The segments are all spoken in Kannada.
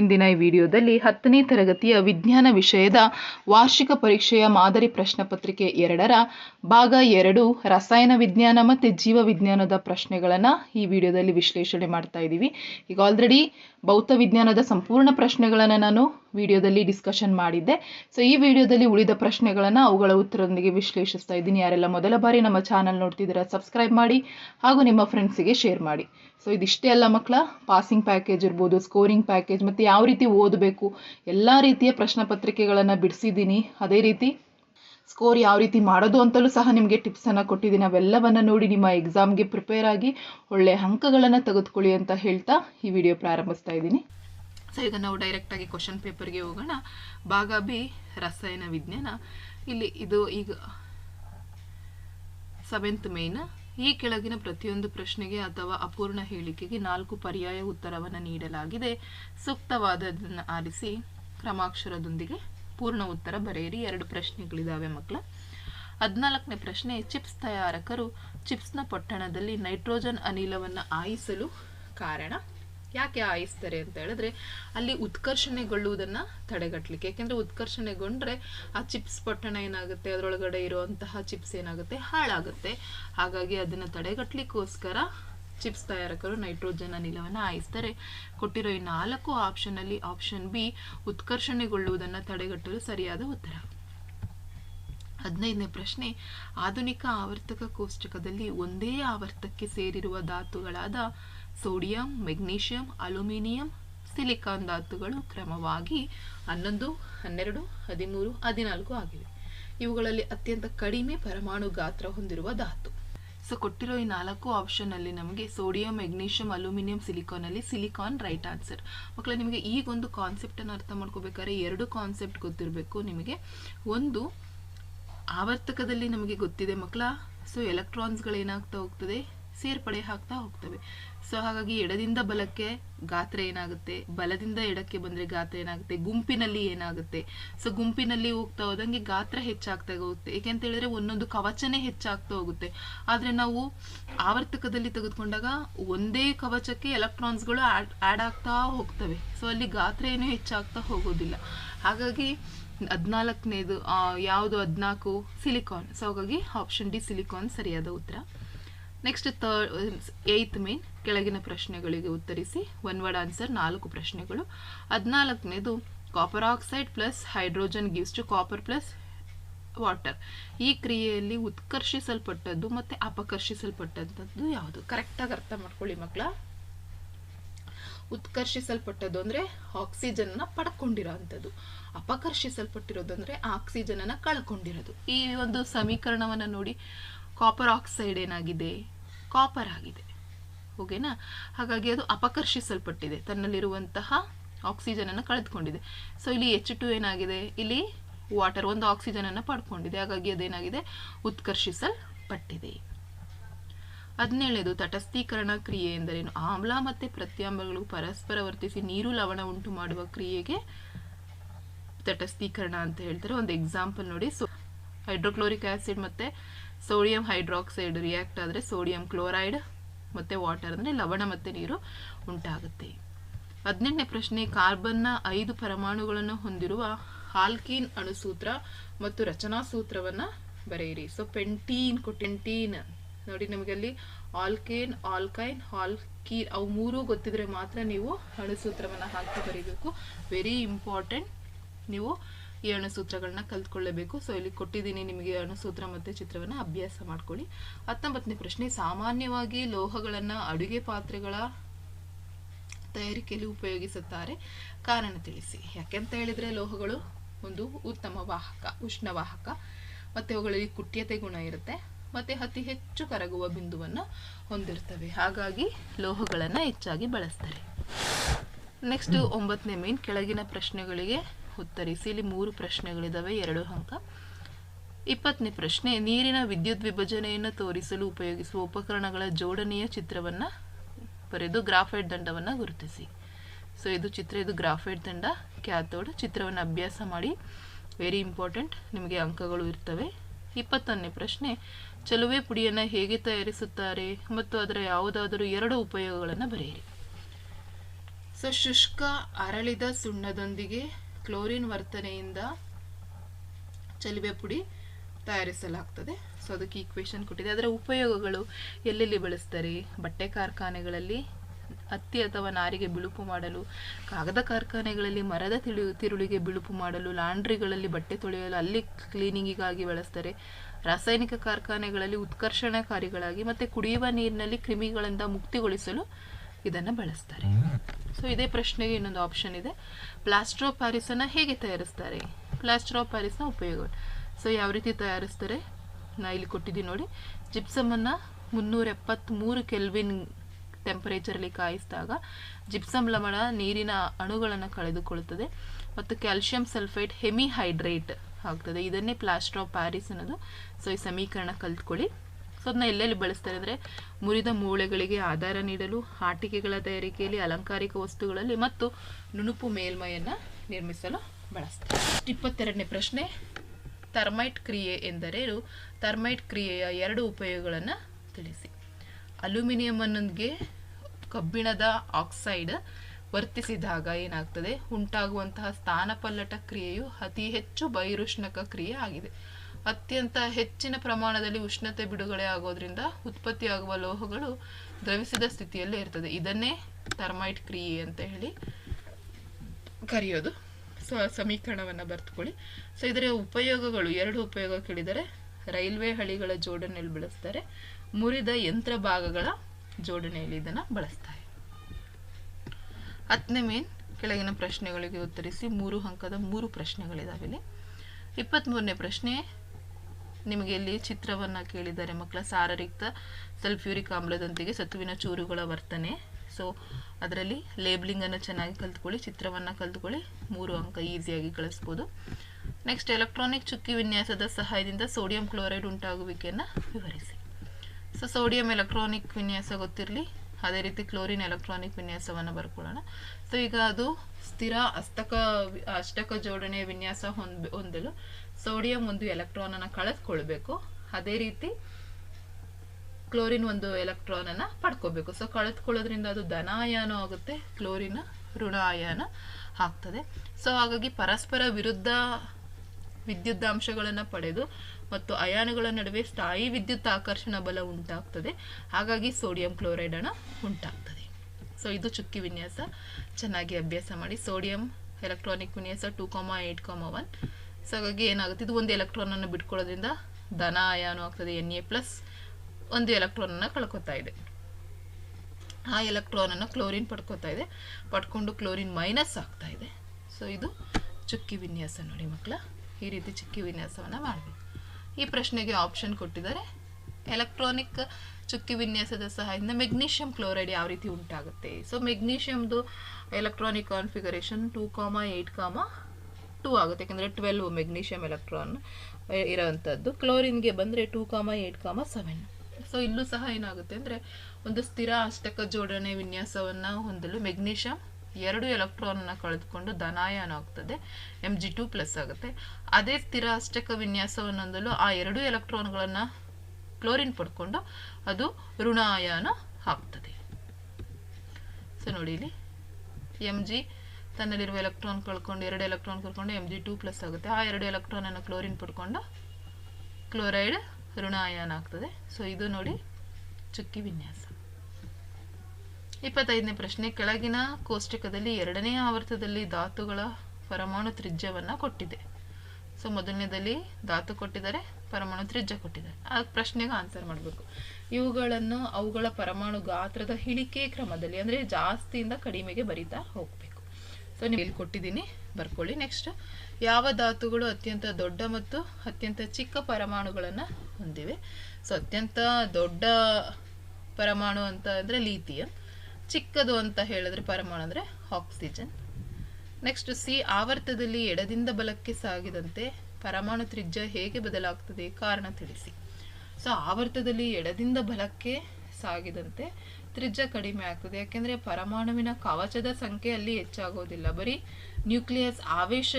ಇಂದಿನ ಈ ವಿಡಿಯೋದಲ್ಲಿ ಹತ್ತನೇ ತರಗತಿಯ ವಿಜ್ಞಾನ ವಿಷಯದ ವಾರ್ಷಿಕ ಪರೀಕ್ಷೆಯ ಮಾದರಿ ಪ್ರಶ್ನೆ ಪತ್ರಿಕೆ ಎರಡರ ಭಾಗ ಎರಡು, ರಸಾಯನ ವಿಜ್ಞಾನ ಮತ್ತು ಜೀವ ವಿಜ್ಞಾನದ ಪ್ರಶ್ನೆಗಳನ್ನು ಈ ವಿಡಿಯೋದಲ್ಲಿ ವಿಶ್ಲೇಷಣೆ ಮಾಡ್ತಾ ಇದ್ದೀವಿ. ಈಗ ಆಲ್ರೆಡಿ ಭೌತ ವಿಜ್ಞಾನದ ಸಂಪೂರ್ಣ ಪ್ರಶ್ನೆಗಳನ್ನು ನಾನು ವಿಡಿಯೋದಲ್ಲಿ ಡಿಸ್ಕಷನ್ ಮಾಡಿದ್ದೆ. ಸೊ ಈ ವಿಡಿಯೋದಲ್ಲಿ ಉಳಿದ ಪ್ರಶ್ನೆಗಳನ್ನು ಅವುಗಳ ಉತ್ತರದೊಂದಿಗೆ ವಿಶ್ಲೇಷಿಸ್ತಾ ಇದ್ದೀನಿ. ಯಾರೆಲ್ಲ ಮೊದಲ ಬಾರಿ ನಮ್ಮ ಚಾನಲ್ ನೋಡ್ತಿದ್ದೀರಾ ಸಬ್ಸ್ಕ್ರೈಬ್ ಮಾಡಿ ಹಾಗೂ ನಿಮ್ಮ ಫ್ರೆಂಡ್ಸಿಗೆ ಶೇರ್ ಮಾಡಿ. ಸೊ ಇದಿಷ್ಟೇ ಅಲ್ಲ ಮಕ್ಕಳ ಪಾಸಿಂಗ್ ಪ್ಯಾಕೇಜ್ ಇರ್ಬೋದು ಸ್ಕೋರಿಂಗ್ ಪ್ಯಾಕೇಜ್ ಮತ್ತು ಯಾವ ರೀತಿ ಓದಬೇಕು, ಎಲ್ಲ ರೀತಿಯ ಪ್ರಶ್ನೆ ಪತ್ರಿಕೆಗಳನ್ನು ಬಿಡಿಸಿದ್ದೀನಿ. ಅದೇ ರೀತಿ ಸ್ಕೋರ್ ಯಾವ ರೀತಿ ಮಾಡೋದು ಅಂತಲೂ ಸಹ ನಿಮಗೆ ಟಿಪ್ಸನ್ನು ಕೊಟ್ಟಿದ್ದೀನಿ. ಅವೆಲ್ಲವನ್ನು ನೋಡಿ ನಿಮ್ಮ ಎಕ್ಸಾಮ್ಗೆ ಪ್ರಿಪೇರ್ ಆಗಿ ಒಳ್ಳೆಯ ಅಂಕಗಳನ್ನು ತೆಗೆದುಕೊಳ್ಳಿ ಅಂತ ಹೇಳ್ತಾ ಈ ವಿಡಿಯೋ ಪ್ರಾರಂಭಿಸ್ತಾ ಇದ್ದೀನಿ. ಸೊ ಈಗ ನಾವು ಡೈರೆಕ್ಟಾಗಿ ಕ್ವಶನ್ ಪೇಪರ್ಗೆ ಹೋಗೋಣ. ಭಾಗ ಬಿ ರಸಾಯನ ವಿಜ್ಞಾನ. ಇಲ್ಲಿ ಇದು ಈಗ ಸೆವೆಂತ್ ಮೇನ್ ಈ ಕೆಳಗಿನ ಪ್ರತಿಯೊಂದು ಪ್ರಶ್ನೆಗೆ ಅಥವಾ ಅಪೂರ್ಣ ಹೇಳಿಕೆಗೆ ನಾಲ್ಕು ಪರ್ಯಾಯ ಉತ್ತರವನ್ನು ನೀಡಲಾಗಿದೆ. ಸೂಕ್ತವಾದದನ್ನು ಆರಿಸಿ ಕ್ರಮಾಕ್ಷರದೊಂದಿಗೆ ಪೂರ್ಣ ಉತ್ತರ ಬರೆಯಿರಿ. ಎರಡು ಪ್ರಶ್ನೆಗಳಿದಾವೆ ಮಕ್ಕಳ ಹದಿನಾಲ್ಕನೇ ಪ್ರಶ್ನೆ, ಚಿಪ್ಸ್ ತಯಾರಕರು ಚಿಪ್ಸ್ನ ಪೊಟ್ಟಣದಲ್ಲಿ ನೈಟ್ರೋಜನ್ ಅನಿಲವನ್ನು ಆಯಿಸಲು ಕಾರಣ? ಯಾಕೆ ಆಯಿಸ್ತಾರೆ ಅಂತ ಹೇಳಿದ್ರೆ ಅಲ್ಲಿ ಉತ್ಕರ್ಷಣೆಗೊಳ್ಳುವುದನ್ನು ತಡೆಗಟ್ಟಲಿಕ್ಕೆ. ಯಾಕೆಂದರೆ ಉತ್ಕರ್ಷಣೆಗೊಂಡ್ರೆ ಆ ಚಿಪ್ಸ್ ಪೊಟ್ಟಣ ಏನಾಗುತ್ತೆ? ಅದರೊಳಗಡೆ ಇರುವಂತಹ ಚಿಪ್ಸ್ ಏನಾಗುತ್ತೆ? ಹಾಳಾಗುತ್ತೆ. ಹಾಗಾಗಿ ಅದನ್ನು ತಡೆಗಟ್ಟಲಿಕ್ಕೋಸ್ಕರ ಚಿಪ್ಸ್ ತಯಾರಕರು ನೈಟ್ರೋಜನ್ ಅನಿಲವನ್ನು ಆಯಿಸ್ತಾರೆ. ಕೊಟ್ಟಿರೋ ಈ ನಾಲ್ಕು ಆಪ್ಷನಲ್ಲಿ ಆಪ್ಷನ್ ಬಿ ಉತ್ಕರ್ಷಣೆಗೊಳ್ಳುವುದನ್ನು ತಡೆಗಟ್ಟಲು ಸರಿಯಾದ ಉತ್ತರ. ಹದಿನೈದನೇ ಪ್ರಶ್ನೆ. ಆಧುನಿಕ ಆವರ್ತಕ ಕೋಷ್ಟಕದಲ್ಲಿ ಒಂದೇ ಆವರ್ತಕ್ಕೆ ಸೇರಿರುವ ಧಾತುಗಳಾದ ಸೋಡಿಯಂ, ಮೆಗ್ನೀಷಿಯಂ, ಅಲ್ಯೂಮಿನಿಯಂ, ಸಿಲಿಕಾನ್ ಧಾತುಗಳು ಕ್ರಮವಾಗಿ ಹನ್ನೊಂದು, ಹನ್ನೆರಡು, ಹದಿಮೂರು, ಹದಿನಾಲ್ಕು ಆಗಿವೆ. ಇವುಗಳಲ್ಲಿ ಅತ್ಯಂತ ಕಡಿಮೆ ಪರಮಾಣು ಗಾತ್ರ ಹೊಂದಿರುವ ಧಾತು. ಸೊ, ಕೊಟ್ಟಿರೋ ಈ ನಾಲ್ಕು ಆಪ್ಷನಲ್ಲಿ ನಮಗೆ ಸೋಡಿಯಂ, ಮೆಗ್ನೀಷಿಯಂ, ಅಲ್ಯೂಮಿನಿಯಂ ಸಿಲಿಕಾನಲ್ಲಿ ಸಿಲಿಕಾನ್ ರೈಟ್ ಆನ್ಸರ್ ಮಕ್ಕಳ ನಿಮಗೆ ಈಗೊಂದು ಕಾನ್ಸೆಪ್ಟನ್ನು ಅರ್ಥ ಮಾಡ್ಕೋಬೇಕಾದ್ರೆ ಎರಡು ಕಾನ್ಸೆಪ್ಟ್ ಗೊತ್ತಿರಬೇಕು ನಿಮಗೆ. ಒಂದು, ಆವರ್ತಕದಲ್ಲಿ ನಮಗೆ ಗೊತ್ತಿದೆ ಮಕ್ಕಳ ಸೊ ಎಲೆಕ್ಟ್ರಾನ್ಸ್ಗಳು ಏನಾಗ್ತಾ ಹೋಗ್ತದೆ? ಸೇರ್ಪಡೆ ಹಾಕ್ತಾ ಹೋಗ್ತವೆ. ಸೊ ಹಾಗಾಗಿ ಎಡದಿಂದ ಬಲಕ್ಕೆ ಗಾತ್ರ ಏನಾಗುತ್ತೆ? ಬಲದಿಂದ ಎಡಕ್ಕೆ ಬಂದರೆ ಗಾತ್ರ ಏನಾಗುತ್ತೆ? ಗುಂಪಿನಲ್ಲಿ ಏನಾಗುತ್ತೆ? ಸೊ ಗುಂಪಿನಲ್ಲಿ ಹೋಗ್ತಾ ಹೋದಂಗೆ ಗಾತ್ರ ಹೆಚ್ಚಾಗ್ತಾ ಹೋಗುತ್ತೆ. ಏಕೆಂತ ಹೇಳಿದ್ರೆ ಒಂದೊಂದು ಕವಚನೇ ಹೆಚ್ಚಾಗ್ತಾ ಹೋಗುತ್ತೆ. ಆದರೆ ನಾವು ಆವರ್ತಕದಲ್ಲಿ ತೆಗೆದುಕೊಂಡಾಗ ಒಂದೇ ಕವಚಕ್ಕೆ ಎಲೆಕ್ಟ್ರಾನ್ಸ್ಗಳು ಆಡ್ ಆ್ಯಡ್ ಆಗ್ತಾ ಹೋಗ್ತವೆ. ಸೊ ಅಲ್ಲಿ ಗಾತ್ರ ಏನೂ ಹೆಚ್ಚಾಗ್ತಾ ಹೋಗೋದಿಲ್ಲ. ಹಾಗಾಗಿ ಹದಿನಾಲ್ಕನೇದು ಯಾವುದು ಹದಿನಾಲ್ಕು? ಸಿಲಿಕಾನ್. ಸೊ ಹಾಗಾಗಿ ಆಪ್ಷನ್ ಡಿ ಸಿಲಿಕಾನ್ ಸರಿಯಾದ ಉತ್ತರ. ನೆಕ್ಸ್ಟ್ ತರ್ಡ್ ಏಯ್ತ್ ಮೇನ್ ಕೆಳಗಿನ ಪ್ರಶ್ನೆಗಳಿಗೆ ಉತ್ತರಿಸಿ ಒನ್ ವರ್ಡ್ ಆನ್ಸರ್ ನಾಲ್ಕು ಪ್ರಶ್ನೆಗಳು. ಹದಿನಾಲ್ಕನೇದು copper oxide plus hydrogen gives to copper plus water ಈ ಕ್ರಿಯೆಯಲ್ಲಿ ಉತ್ಕರ್ಷಿಸಲ್ಪಟ್ಟದ್ದು ಮತ್ತು ಅಪಕರ್ಷಿಸಲ್ಪಟ್ಟದ್ದು ಯಾವುದು? ಕರೆಕ್ಟಾಗಿ ಅರ್ಥ ಮಾಡ್ಕೊಳ್ಳಿ ಮಕ್ಕಳ. ಉತ್ಕರ್ಷಿಸಲ್ಪಟ್ಟದ್ದು ಅಂದರೆ ಆಕ್ಸಿಜನ್ನ ಪಡ್ಕೊಂಡಿರೋ ಅಂಥದ್ದು ಅಪಕರ್ಷಿಸಲ್ಪಟ್ಟಿರೋದು ಅಂದರೆ ಆಕ್ಸಿಜನನ್ನು ಕಳ್ಕೊಂಡಿರೋದು. ಈ ಒಂದು ಸಮೀಕರಣವನ್ನು ನೋಡಿ. ಕಾಪರ್ ಆಕ್ಸೈಡ್ ಏನಾಗಿದೆ? ಕಾಪರ್ ಆಗಿದೆ. ಓಕೆನಾ ಹಾಗಾಗಿ ಅದು ಅಪಕರ್ಷಿಸಲ್ಪಟ್ಟಿದೆ. ತನ್ನಲ್ಲಿರುವಂತಹ ಆಕ್ಸಿಜನನ್ನು ಕಳೆದುಕೊಂಡಿದೆ. ಸೊ ಇಲ್ಲಿ ಎಚ್ ಟು ಏನಾಗಿದೆ? ಇಲ್ಲಿ ವಾಟರ್ ಒಂದು ಆಕ್ಸಿಜನನ್ನು ಪಡ್ಕೊಂಡಿದೆ. ಹಾಗಾಗಿ ಅದೇನಾಗಿದೆ? ಉತ್ಕರ್ಷಿಸಲ್ಪಟ್ಟಿದೆ. ಹದಿನೇಳನೇದು, ತಟಸ್ಥೀಕರಣ ಕ್ರಿಯೆ ಎಂದರೇನು? ಆಮ್ಲ ಮತ್ತು ಪ್ರತ್ಯಾಮ್ಲಗಳು ಪರಸ್ಪರ ವರ್ತಿಸಿ ನೀರು ಲವಣ ಉಂಟು ಮಾಡುವ ಕ್ರಿಯೆಗೆ ತಟಸ್ಥೀಕರಣ ಅಂತ ಹೇಳ್ತಾರೆ. ಒಂದು ಎಕ್ಸಾಂಪಲ್ ನೋಡಿ. ಸೊ ಹೈಡ್ರೋಕ್ಲೋರಿಕ್ ಆಸಿಡ್ ಮತ್ತು ಸೋಡಿಯಂ ಹೈಡ್ರಾಕ್ಸೈಡ್ ರಿಯಾಕ್ಟ್ ಆದರೆ ಸೋಡಿಯಂ ಕ್ಲೋರೈಡ್ ಮತ್ತು ವಾಟರ್ ಅಂದರೆ ಲವಣ ಮತ್ತು ನೀರು ಉಂಟಾಗುತ್ತೆ. ಹದಿನೆಂಟನೇ ಪ್ರಶ್ನೆ, ಕಾರ್ಬನ್ನ ಐದು ಪರಮಾಣುಗಳನ್ನು ಹೊಂದಿರುವ ಹಾಲ್ಕೀನ್ ಅಣುಸೂತ್ರ ಮತ್ತು ರಚನಾ ಸೂತ್ರವನ್ನು ಬರೆಯಿರಿ. ಸೊ ಪೆಂಟೀನ್ ಕೊಟೆಂಟೀನ್ ನೋಡಿ ನಿಮಗಲ್ಲಿ ಆಲ್ಕೇನ್ ಆಲ್ಕೈನ್ ಹಾಲ್ಕೀನ್ ಅವು ಮೂರೂ ಗೊತ್ತಿದ್ರೆ ಮಾತ್ರ ನೀವು ಅಣುಸೂತ್ರವನ್ನು ಹಾಕಿ ಬರೀಬೇಕು. ವೆರಿ ಇಂಪಾರ್ಟೆಂಟ್ ನೀವು ಈ ಅಣುಸೂತ್ರಗಳನ್ನ ಕಲ್ತ್ಕೊಳ್ಳಬೇಕು. ಸೊ ಇಲ್ಲಿ ಕೊಟ್ಟಿದ್ದೀನಿ ನಿಮಗೆ ಅಣುಸೂತ್ರ ಮತ್ತು ಚಿತ್ರವನ್ನು. ಅಭ್ಯಾಸ ಮಾಡ್ಕೊಳ್ಳಿ. ಹತ್ತೊಂಬತ್ತನೇ ಪ್ರಶ್ನೆ, ಸಾಮಾನ್ಯವಾಗಿ ಲೋಹಗಳನ್ನು ಅಡುಗೆ ಪಾತ್ರೆಗಳ ತಯಾರಿಕೆಯಲ್ಲಿ ಉಪಯೋಗಿಸುತ್ತಾರೆ. ಕಾರಣ ತಿಳಿಸಿ. ಯಾಕೆಂತ ಹೇಳಿದರೆ ಲೋಹಗಳು ಒಂದು ಉತ್ತಮ ವಾಹಕ ಉಷ್ಣವಾಹಕ ಮತ್ತು ಅವುಗಳಲ್ಲಿ ಕುಟ್ಯತೆ ಗುಣ ಇರುತ್ತೆ. ಮತ್ತು ಅತಿ ಹೆಚ್ಚು ಕರಗುವ ಬಿಂದುವನ್ನು ಹೊಂದಿರ್ತವೆ. ಹಾಗಾಗಿ ಲೋಹಗಳನ್ನು ಹೆಚ್ಚಾಗಿ ಬಳಸ್ತಾರೆ. ನೆಕ್ಸ್ಟ್ ಒಂಬತ್ತನೇ ಮೇನ್ ಕೆಳಗಿನ ಪ್ರಶ್ನೆಗಳಿಗೆ ಉತ್ತರಿಸಿ ಇಲ್ಲಿ ಮೂರು ಪ್ರಶ್ನೆಗಳಿದಾವೆ, ಎರಡು ಅಂಕ ಇಪ್ಪತ್ತನೇ ಪ್ರಶ್ನೆ, ನೀರಿನ ವಿದ್ಯುತ್ ವಿಭಜನೆಯನ್ನು ತೋರಿಸಲು ಉಪಯೋಗಿಸುವ ಉಪಕರಣಗಳ ಜೋಡಣೆಯ ಚಿತ್ರವನ್ನು ಬರೆದು ಗ್ರಾಫೈಟ್ ದಂಡವನ್ನು ಗುರುತಿಸಿ. ಸೊ ಇದು ಚಿತ್ರ, ಇದು ಗ್ರಾಫೈಟ್ ದಂಡ. ಕ್ಯಾಥೋಡ್ ಚಿತ್ರವನ್ನು ಅಭ್ಯಾಸ ಮಾಡಿ. ವೆರಿ ಇಂಪಾರ್ಟೆಂಟ್ ನಿಮಗೆ ಅಂಕಗಳು ಇರ್ತವೆ. ಇಪ್ಪತ್ತೊಂದನೇ ಪ್ರಶ್ನೆ, ಚಲುವೆ ಪುಡಿಯನ್ನು ಹೇಗೆ ತಯಾರಿಸುತ್ತಾರೆ ಮತ್ತು ಅದರ ಯಾವುದಾದರೂ ಎರಡು ಉಪಯೋಗಗಳನ್ನು ಬರೆಯಿರಿ. ಸೊ ಶುಷ್ಕ ಅರಳಿದ ಸುಣ್ಣದೊಂದಿಗೆ ಕ್ಲೋರಿನ್ ವರ್ತನೆಯಿಂದ ಚಲಿವೆ ಪುಡಿ ತಯಾರಿಸಲಾಗ್ತದೆ. ಸೊ ಅದಕ್ಕೆ ಈಕ್ವೇಶನ್ ಕೊಟ್ಟಿದೆ. ಅದರ ಉಪಯೋಗಗಳು ಎಲ್ಲೆಲ್ಲಿ ಬಳಸ್ತಾರೆ? ಬಟ್ಟೆ ಕಾರ್ಖಾನೆಗಳಲ್ಲಿ ಹತ್ತಿ ಅಥವಾ ನಾರಿಗೆ ಬಿಳುಪು ಮಾಡಲು, ಕಾಗದ ಕಾರ್ಖಾನೆಗಳಲ್ಲಿ ಮರದ ತಿಳು, ತಿರುಳಿಗೆ ಬಿಳುಪು ಮಾಡಲು, ಲಾಂಡ್ರಿಗಳಲ್ಲಿ ಬಟ್ಟೆ ತೊಳೆಯಲು, ಅಲ್ಲಿ ಕ್ಲೀನಿಂಗಿಗಾಗಿ ಬಳಸ್ತಾರೆ. ರಾಸಾಯನಿಕ ಕಾರ್ಖಾನೆಗಳಲ್ಲಿ ಉತ್ಕರ್ಷಣಕಾರಿಗಳಾಗಿ ಮತ್ತು ಕುಡಿಯುವ ನೀರಿನಲ್ಲಿ ಕ್ರಿಮಿಗಳಿಂದ ಮುಕ್ತಿಗೊಳಿಸಲು ಇದನ್ನು ಬಳಸ್ತಾರೆ. ಸೊ ಇದೇ ಪ್ರಶ್ನೆಗೆ ಇನ್ನೊಂದು ಆಪ್ಷನ್ ಇದೆ. ಪ್ಲಾಸ್ಟ್ರೋ ಪ್ಯಾರಿಸನ್ನು ಹೇಗೆ ತಯಾರಿಸ್ತಾರೆ? ಪ್ಲಾಸ್ಟ್ರೋ ಪ್ಯಾರಿಸ್ನ ಉಪಯೋಗ. ಸೊ ಯಾವ ರೀತಿ ತಯಾರಿಸ್ತಾರೆ? ನಾ ಇಲ್ಲಿ ಕೊಟ್ಟಿದ್ದೀನಿ ನೋಡಿ. ಜಿಪ್ಸಮನ್ನು ಮುನ್ನೂರ ಎಪ್ಪತ್ತ್ಮೂರು ಕೆಲ್ವಿನ್ ಟೆಂಪರೇಚರಲ್ಲಿ ಕಾಯಿಸಿದಾಗ ಜಿಪ್ಸಮ್ ಲವಣ ನೀರಿನ ಅಣುಗಳನ್ನು ಕಳೆದುಕೊಳ್ಳುತ್ತದೆ. ಮತ್ತು ಕ್ಯಾಲ್ಶಿಯಂ ಸಲ್ಫೈಡ್ ಹೆಮಿಹೈಡ್ರೇಟ್ ಆಗ್ತದೆ. ಇದನ್ನೇ ಪ್ಲಾಸ್ಟರ್ ಆಫ್ ಪ್ಯಾರಿಸ್ ಅನ್ನೋದು ಸೊ ಈ ಸಮೀಕರಣ ಕಲ್ತ್ಕೊಳ್ಳಿ. ಸೊ ಅದನ್ನ ಎಲ್ಲೆಲ್ಲಿ ಬಳಸ್ತಾರೆ ಅಂದರೆ ಮುರಿದ ಮೂಳೆಗಳಿಗೆ ಆಧಾರ ನೀಡಲು, ಆಟಿಕೆಗಳ ತಯಾರಿಕೆಯಲ್ಲಿ ಅಲಂಕಾರಿಕ ವಸ್ತುಗಳಲ್ಲಿ ಮತ್ತು ನುಣುಪು ಮೇಲ್ಮೈಯನ್ನು ನಿರ್ಮಿಸಲು ಬಳಸ್ತಾರೆ. ಇಪ್ಪತ್ತೆರಡನೇ ಪ್ರಶ್ನೆ, ಥರ್ಮೈಟ್ ಕ್ರಿಯೆ ಎಂದರೇನು ಥರ್ಮೈಟ್ ಕ್ರಿಯೆಯ ಎರಡು ಉಪಯೋಗಗಳನ್ನು ತಿಳಿಸಿ. ಅಲ್ಯೂಮಿನಿಯಂನೊಂದಿಗೆ ಕಬ್ಬಿಣದ ಆಕ್ಸೈಡ್ ವರ್ತಿಸಿದಾಗ ಏನಾಗ್ತದೆ? ಉಂಟಾಗುವಂತಹ ಸ್ಥಾನಪಲ್ಲಟ ಕ್ರಿಯೆಯು ಅತಿ ಹೆಚ್ಚು ಬೈರುಷ್ಣಕ ಕ್ರಿಯೆ ಆಗಿದೆ. ಅತ್ಯಂತ ಹೆಚ್ಚಿನ ಪ್ರಮಾಣದಲ್ಲಿ ಉಷ್ಣತೆ ಬಿಡುಗಡೆ ಆಗೋದ್ರಿಂದ ಉತ್ಪತ್ತಿಯಾಗುವ ಲೋಹಗಳು ದ್ರವಿಸಿದ ಸ್ಥಿತಿಯಲ್ಲೇ ಇರ್ತದೆ. ಇದನ್ನೇ ಥರ್ಮೈಟ್ ಕ್ರಿಯೆ ಅಂತ ಹೇಳಿ ಕರೆಯೋದು. ಸೊ ಸಮೀಕರಣವನ್ನು ಬರೆದುಕೊಳ್ಳಿ ಸೊ, ಇದರ ಉಪಯೋಗಗಳು ಎರಡು ಉಪಯೋಗ ಕೇಳಿದರೆ ರೈಲ್ವೆ ಹಳಿಗಳ ಜೋಡಣೆಯಲ್ಲಿ ಬಳಸ್ತಾರೆ. ಮುರಿದ ಯಂತ್ರ ಭಾಗಗಳ ಜೋಡಣೆಯಲ್ಲಿ ಇದನ್ನು ಬಳಸ್ತಾರೆ. ಹತ್ತನೇ ಮೇನ್ ಕೆಳಗಿನ ಪ್ರಶ್ನೆಗಳಿಗೆ ಉತ್ತರಿಸಿ ಮೂರು ಅಂಕದ ಮೂರು ಪ್ರಶ್ನೆಗಳಿದಾವೆ ಇಲ್ಲಿ ಇಪ್ಪತ್ತ್ಮೂರನೇ ಪ್ರಶ್ನೆ ನಿಮಗೆ ಇಲ್ಲಿ ಚಿತ್ರವನ್ನು ಕೇಳಿದ್ದಾರೆ ಮಕ್ಕಳ ಸಾರರಿಕ್ತ ಸಲ್ಫ್ಯೂರಿಕ್ ಆಮ್ಲದೊಂದಿಗೆ ಸತುವಿನ ಚೂರುಗಳ ವರ್ತನೆ. ಸೊ ಅದರಲ್ಲಿ ಲೇಬ್ಲಿಂಗನ್ನು ಚೆನ್ನಾಗಿ ಕಲ್ತ್ಕೊಳ್ಳಿ, ಚಿತ್ರವನ್ನು ಕಲ್ತ್ಕೊಳ್ಳಿ. ಮೂರು ಅಂಕ ಈಸಿಯಾಗಿ ಕಳಿಸ್ಬೋದು. ನೆಕ್ಸ್ಟ್ ಎಲೆಕ್ಟ್ರಾನಿಕ್ ಚುಕ್ಕಿ ವಿನ್ಯಾಸದ ಸಹಾಯದಿಂದ ಸೋಡಿಯಂ ಕ್ಲೋರೈಡ್ ಉಂಟಾಗುವಿಕೆಯನ್ನು ವಿವರಿಸಿ. ಸೊ ಸೋಡಿಯಂ ಎಲೆಕ್ಟ್ರಾನಿಕ್ ವಿನ್ಯಾಸ ಗೊತ್ತಿರಲಿ? ಅದೇ ರೀತಿ ಕ್ಲೋರಿನ್ ಎಲೆಕ್ಟ್ರಾನಿಕ್ ವಿನ್ಯಾಸವನ್ನು ಬರ್ಕೊಳ್ಳೋಣ. ಸೊ ಈಗ ಅದು ಸ್ಥಿರ ಅಷ್ಟಕ ಅಷ್ಟಕ ಜೋಡಣೆಯ ವಿನ್ಯಾಸ ಹೊಂದ್ ಹೊಂದಲು ಸೋಡಿಯಂ ಒಂದು ಎಲೆಕ್ಟ್ರಾನನ್ನು ಕಳೆದುಕೊಳ್ಬೇಕು. ಅದೇ ರೀತಿ ಕ್ಲೋರಿನ್ ಒಂದು ಎಲೆಕ್ಟ್ರಾನ್ ಅನ್ನ ಪಡ್ಕೋಬೇಕು ಸೊ ಕಳೆದುಕೊಳ್ಳೋದ್ರಿಂದ ಅದು ಧನಾಯಾನ ಆಗುತ್ತೆ, ಕ್ಲೋರಿನ್ ಋಣಾಯಾನ ಆಗ್ತದೆ. ಸೊ ಹಾಗಾಗಿ ಪರಸ್ಪರ ವಿರುದ್ಧ ವಿದ್ಯುದಾಂಶಗಳನ್ನು ಪಡೆದು ಮತ್ತು ಅಯಾನುಗಳ ನಡುವೆ ಸ್ಥಾಯಿ ವಿದ್ಯುತ್ ಆಕರ್ಷಣ ಬಲ ಉಂಟಾಗ್ತದೆ. ಹಾಗಾಗಿ ಸೋಡಿಯಂ ಕ್ಲೋರೈಡ್ ಅಣ ಉಂಟಾಗ್ತದೆ. ಸೊ ಇದು ಚುಕ್ಕಿ ವಿನ್ಯಾಸ. ಚೆನ್ನಾಗಿ ಅಭ್ಯಾಸ ಮಾಡಿ. ಸೋಡಿಯಂ ಎಲೆಕ್ಟ್ರಾನಿಕ್ ವಿನ್ಯಾಸ two comma eight comma one. So ಹಾಗಾಗಿ ಏನಾಗುತ್ತೆ? ಇದು ಒಂದು ಎಲೆಕ್ಟ್ರಾನನ್ನು ಬಿಟ್ಕೊಳ್ಳೋದ್ರಿಂದ ಧನ ಅಯಾನು ಆಗ್ತದೆ? ಎನ್ ಎ ಪ್ಲಸ್ ಒಂದು ಎಲೆಕ್ಟ್ರಾನನ್ನು ಕಳ್ಕೊತಾ ಇದೆ. ಆ ಎಲೆಕ್ಟ್ರಾನನ್ನು ಕ್ಲೋರಿನ್ ಪಡ್ಕೊತಾ ಇದೆ. ಪಡ್ಕೊಂಡು ಕ್ಲೋರಿನ್ ಮೈನಸ್ ಆಗ್ತಾ ಇದೆ. ಸೊ ಇದು ಚುಕ್ಕಿ ವಿನ್ಯಾಸ ನೋಡಿ ಮಕ್ಕಳ. ಈ ರೀತಿ ಚುಕ್ಕಿ ವಿನ್ಯಾಸವನ್ನು ಮಾಡಬೇಕು. ಈ ಪ್ರಶ್ನೆಗೆ ಆಪ್ಷನ್ ಕೊಟ್ಟಿದ್ದಾರೆ. ಎಲೆಕ್ಟ್ರಾನಿಕ್ ಚುಕ್ಕಿ ವಿನ್ಯಾಸದ ಸಹಾಯದಿಂದ ಮೆಗ್ನೀಷಿಯಂ ಕ್ಲೋರೈಡ್ ಯಾವ ರೀತಿ ಉಂಟಾಗುತ್ತೆ? So ಮೆಗ್ನೀಷಿಯಮ್ದು electronic configuration two comma eight comma two ಆಗುತ್ತೆ. ಯಾಕಂದರೆ ಟ್ವೆಲ್ವ್ ಮೆಗ್ನೀಷಿಯಂ ಎಲೆಕ್ಟ್ರಾನ್ ಇರೋವಂಥದ್ದು ಕ್ಲೋರಿನ್ಗೆ ಬಂದರೆ ಟೂ ಕಾಮ ಏಯ್ಟ್ ಕಾಮ ಸೆವೆನ್ ಸೊ ಇಲ್ಲೂ ಸಹ ಏನಾಗುತ್ತೆ ಅಂದರೆ, ಒಂದು ಸ್ಥಿರ ಅಷ್ಟಕ ಜೋಡಣೆ ವಿನ್ಯಾಸವನ್ನು ಹೊಂದಲು ಮೆಗ್ನೀಷಿಯಂ ಎರಡು ಎಲೆಕ್ಟ್ರಾನನ್ನು ಕಳೆದುಕೊಂಡು ಧನಾಯನ ಆಗ್ತದೆ. ಎಂ ಜಿ ಟು ಪ್ಲಸ್ ಆಗುತ್ತೆ. ಅದೇ ಸ್ಥಿರ ಅಷ್ಟಕ ವಿನ್ಯಾಸವನ್ನು ಹೊಂದಲು ಆ ಎರಡು ಎಲೆಕ್ಟ್ರಾನ್ಗಳನ್ನು ಕ್ಲೋರಿನ್ ಪಡ್ಕೊಂಡು ಅದು ಋಣಾಯಾನ ಆಗ್ತದೆ. ಸೊ ನೋಡಿ ಇಲ್ಲಿ. ಎಂ ಜಿ ತನ್ನಲ್ಲಿರುವ ಎಲೆಕ್ಟ್ರಾನ್ ಕಳ್ಕೊಂಡು ಎರಡು ಎಲೆಕ್ಟ್ರಾನ್ ಕಳ್ಕೊಂಡು ಎಂ ಜಿ ಟೂ ಪ್ಲಸ್ ಆಗುತ್ತೆ. ಆ ಎರಡು ಎಲೆಕ್ಟ್ರಾನನ್ನು ಕ್ಲೋರಿನ್ ಪಡ್ಕೊಂಡು ಕ್ಲೋರೈಡ್ ಋಣ ಅಯಾನ್ ಆಗ್ತದೆ. ಸೊ ಇದು ನೋಡಿ ಚುಕ್ಕಿ ವಿನ್ಯಾಸ. ಇಪ್ಪತ್ತೈದನೇ ಪ್ರಶ್ನೆ. ಕೆಳಗಿನ ಕೋಷ್ಟಕದಲ್ಲಿ ಎರಡನೇ ಆವರ್ತದಲ್ಲಿ ಧಾತುಗಳ ಪರಮಾಣು ತ್ರಿಜ್ಯವನ್ನು ಕೊಟ್ಟಿದೆ. ಸೊ ಮೊದಲನೇದಲ್ಲಿ ಧಾತು ಕೊಟ್ಟಿದ್ದಾರೆ, ಪರಮಾಣು ತ್ರಿಜ್ಯ ಕೊಟ್ಟಿದ್ದಾರೆ. ಆ ಪ್ರಶ್ನೆಗೆ ಆನ್ಸರ್ ಮಾಡಬೇಕು. ಇವುಗಳನ್ನು ಅವುಗಳ ಪರಮಾಣು ಗಾತ್ರದ ಇಳಿಕೆ ಕ್ರಮದಲ್ಲಿ, ಅಂದರೆ ಜಾಸ್ತಿಯಿಂದ ಕಡಿಮೆಗೆ ಬರಿತಾ ಹೋಗಬೇಕು. ಸೊ ನೀವು ಇಲ್ಲಿ ಕೊಟ್ಟಿದ್ದೀನಿ. ಬರ್ಕೊಳ್ಳಿ. ನೆಕ್ಸ್ಟ್ ಯಾವ ಧಾತುಗಳು ಅತ್ಯಂತ ದೊಡ್ಡ ಮತ್ತು ಅತ್ಯಂತ ಚಿಕ್ಕ ಪರಮಾಣುಗಳನ್ನು ಹೊಂದಿವೆ? ಸೊ ಅತ್ಯಂತ ದೊಡ್ಡ ಪರಮಾಣು ಅಂತ ಅಂದರೆ ಲೀಥಿಯಂ ಚಿಕ್ಕದು ಅಂತ ಹೇಳಿದ್ರೆ ಪರಮಾಣು ಅಂದರೆ ಆಕ್ಸಿಜನ್ ನೆಕ್ಸ್ಟ್ ಸಿ ಆವರ್ತದಲ್ಲಿ ಎಡದಿಂದ ಬಲಕ್ಕೆ ಸಾಗಿದಂತೆ ಪರಮಾಣು ತ್ರಿಜ್ಯ ಹೇಗೆ ಬದಲಾಗ್ತದೆ? ಕಾರಣ ತಿಳಿಸಿ. ಸೊ ಆವರ್ತದಲ್ಲಿ ಎಡದಿಂದ ಬಲಕ್ಕೆ ಸಾಗಿದಂತೆ ತ್ರಿಜ್ಯ ಕಡಿಮೆ ಆಗ್ತದೆ. ಯಾಕೆಂದರೆ ಪರಮಾಣುವಿನ ಕವಚದ ಸಂಖ್ಯೆ ಅಲ್ಲಿ ಹೆಚ್ಚಾಗೋದಿಲ್ಲ. ಬರೀ ನ್ಯೂಕ್ಲಿಯಸ್ ಆವೇಶ